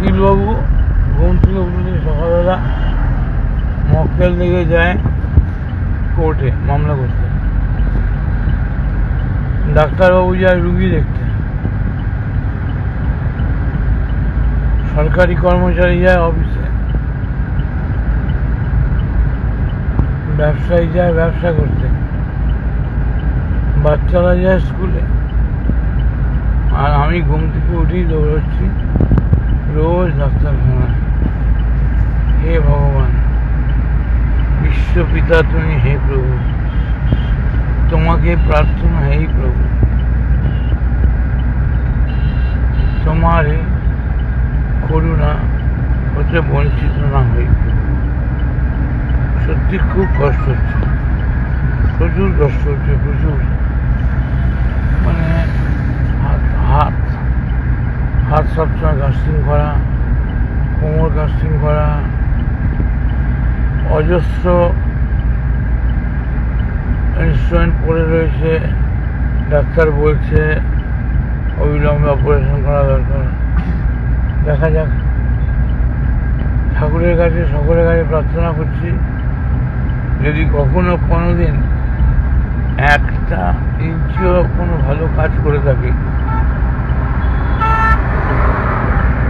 উকিলবাবু ঘুম থেকে উঠলে সকালবেলা। মক্কেল দিকে যায় কোর্টে, মামলা করতে। ডাক্তারবাবু যায় রুগী দেখতে। সরকারি কর্মচারী যায় অফিসে। ব্যবসায়ী যায় ব্যবসা করতে। বাচ্চারা যায় স্কুলে। আর আমি ঘুম থেকে উঠেই দৌড়চ্ছি। রোজ ডাক্তারখানায় হে ভগবান বিশ্বপিতা তুমি হে প্রভু তোমাকে প্রার্থনা হে প্রভু তোমার করুণা হতে বঞ্চিত না হই সত্যি খুব কষ্ট হচ্ছে প্রচুর কষ্ট হচ্ছে প্রচুর মানে হাত হাত হাত সবসময় কাস্টিং করা কোমর কাস্টিং করা অজস্র ইনস্ট্রুমেন্ট পড়ে রয়েছে, ডাক্তার বলছে অবিলম্বে অপারেশন করা দরকার। দেখা যাক। ঠাকুরের কাছে, সকলের কাছে প্রার্থনা করছি, যদি কখনো কোনো দিন একটা ইঞ্চিও কোনো ভালো কাজ করে থাকি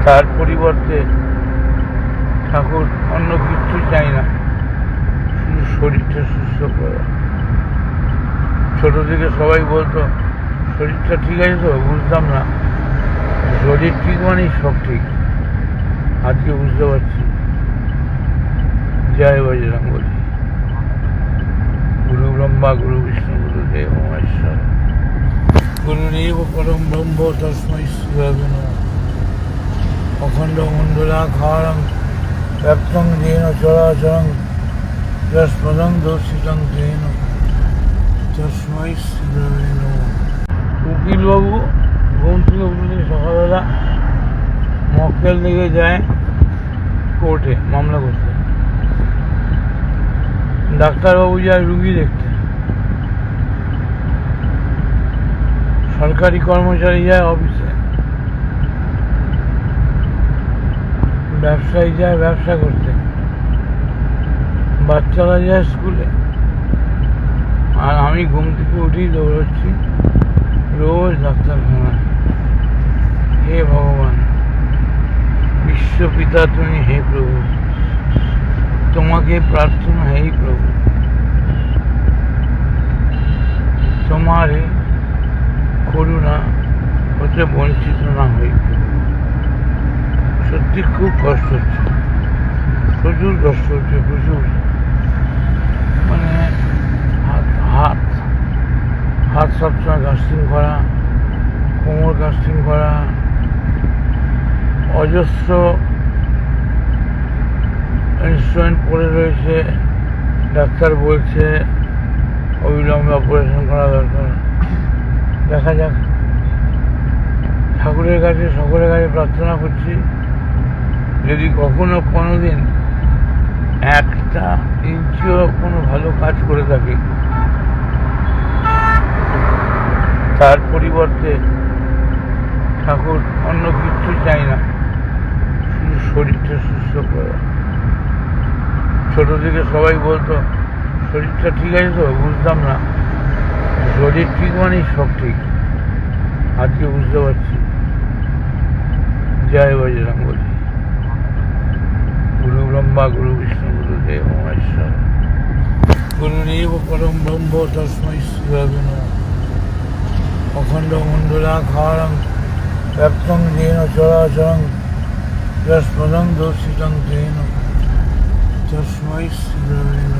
তার পরিবর্তে ঠাকুর অন্য কিছু চাই না। শুধু শরীরটা সুস্থ করা। ছোট থেকে সবাই বলতো, শরীরটা ঠিক আছে তো? বুঝতাম না। শরীর ঠিক মানেই সব ঠিক। আজকে বুঝতে পারছি। জয় বজরং বলি। গুরু ব্রহ্মা, গুরু বিষ্ণু গুরু দেব মহেশ্বর গুরুদেব পরম ব্রহ্ম, তস্মৈ শ্রী অখণ্ড মণ্ডলাকারং ব্যক্তং যেন চরাচরং যস্পদং দর্শিতং তেন তস্মৈ শ্রী উকিলবাবু ঘুম থেকে উঠলে সকালবেলা মক্কেল দিকে যায় কোর্টে, মামলা করতে। ডাক্তারবাবু যায় রুগী দেখতে। সরকারি কর্মচারী যায় অফিসে। ব্যবসায়ী যায় ব্যবসা করতে। বাচ্চারা যায় স্কুলে। আর আমি ঘুম থেকে উঠেই দৌড়চ্ছি। রোজ ডাক্তারখানায় হে ভগবান, বিশ্বপিতা তুমি হে প্রভু। তোমাকে প্রার্থনা হে প্রভু। তোমার করুণা হতে বঞ্চিত না হই সত্যি খুব কষ্ট হচ্ছে। প্রচুর কষ্ট হচ্ছে, প্রচুর। মানে হাত হাত সবসময় কাস্টিং করা, কোমর কাস্টিং করা, অজস্র ইনস্ট্রুমেন্ট পড়ে রয়েছে, ডাক্তার বলছে, অবিলম্বে অপারেশন করা দরকার। দেখা যাক। ঠাকুরের কাছে, সকলের কাছে প্রার্থনা করছি। যদি কখনো কোনো দিন একটা ইঞ্চিও কোনো ভালো কাজ করে থাকে, তার পরিবর্তে ঠাকুর অন্য কিচ্ছু চাই না, শুধু শরীরটা সুস্থ করা। ছোট থেকে সবাই বলতো, শরীরটা ঠিক আছে তো? বুঝতাম না। শরীর ঠিক মানেই সব ঠিক। আজকে বুঝতে পারছি। জয় বজরং বলি। গুরু ব্রহ্মা, গুরু বিষ্ণু গুরু দেব মহেশ্বর। গুরুদেব পরম ব্রহ্ম তস্মৈ শ্রী অখণ্ড মণ্ডলাকারং ব্যক্তং যেন চরাচরং যস্পদং দর্শিতং তেন তস্মৈ শ্রী